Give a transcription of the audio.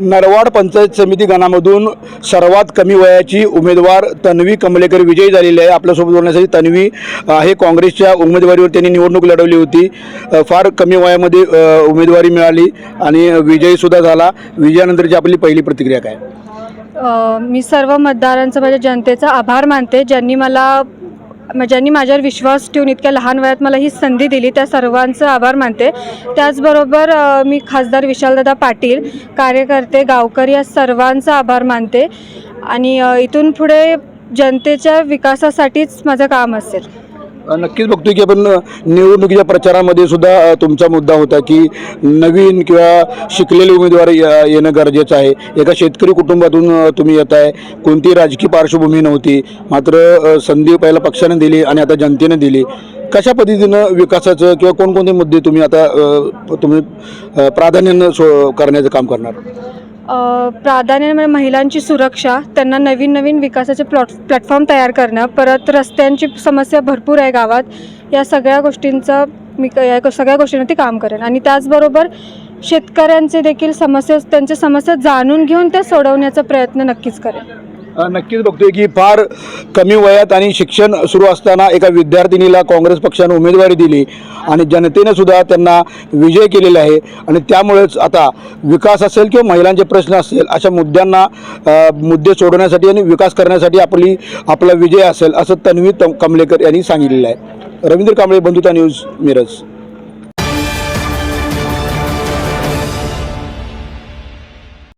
नरवाड पंचायत समिती गणामधून सर्वात कमी वयाची उमेदवार तन्वी कमलेकर विजयी झालेली आहे. आपल्यासोबत बोलण्यासाठी तन्वी हे काँग्रेसच्या उमेदवारीवर त्यांनी निवडणूक लढवली होती. फार कमी वयामध्ये उमेदवारी मिळाली आणि विजयीसुद्धा झाला. विजयानंतरची आपली पहिली प्रतिक्रिया काय? मी सर्व मतदारांचा माझ्या जनतेचा आभार मानते. ज्यांनी मला ज्यांनी माझ्यावर विश्वास ठेवून इतक्या लहान वयात मला ही संधी दिली त्या सर्वांचं आभार मानते. त्याचबरोबर मी खासदार विशालदादा पाटील कार्यकर्ते गावकरी या सर्वांचा आभार मानते. आणि इथून पुढे जनतेच्या विकासासाठीच माझं काम असेल. नक्कीच बघतोय की आपण निवडणुकीच्या प्रचारामध्ये सुद्धा तुमचा मुद्दा होता की नवीन किंवा शिकलेले उमेदवार येणं गरजेचं आहे. एका शेतकरी कुटुंबातून तुम्ही येत आहे कोणती राजकीय पार्श्वभूमी नव्हती. मात्र संधी पहिला पक्षाने दिली आणि आता जनतेने दिली. कशा पद्धतीनं विकासाचं किंवा कोणकोणते मुद्दे तुम्ही आता तुम्ही प्राधान्यानं सो करण्याचं काम करणार? प्राधान्याने म्हणजे महिलांची सुरक्षा त्यांना नवीन नवीन विकासाचे प्लॉट प्लॅटफॉर्म तयार करणं परत रस्त्यांची समस्या भरपूर आहे गावात. या सगळ्या गोष्टींचं मी क- या सगळ्या गोष्टींवरती काम करेन. आणि त्याचबरोबर शेतकऱ्यांचे देखील समस्या त्यांच्या समस्या जाणून घेऊन त्या सोडवण्याचा प्रयत्न नक्कीच करेन. नक्कीच बघतोय की फार कमी वयात आणि शिक्षण सुरू असताना एका विद्यार्थिनीला काँग्रेस पक्षाने उमेदवारी दिली आणि जनतेने सुद्धा त्यांना विजय केलेला आहे. आणि त्यामुळेच आता विकास असेल किंवा महिलांचे प्रश्न असेल अशा मुद्द्यांना मुद्दे सोडवण्यासाठी आणि विकास करण्यासाठी आपली आपला विजय असेल असं तन्वी कमलेकर यांनी सांगितलेलं आहे. रवींद्र कांबळे बंधुता न्यूज मिरज.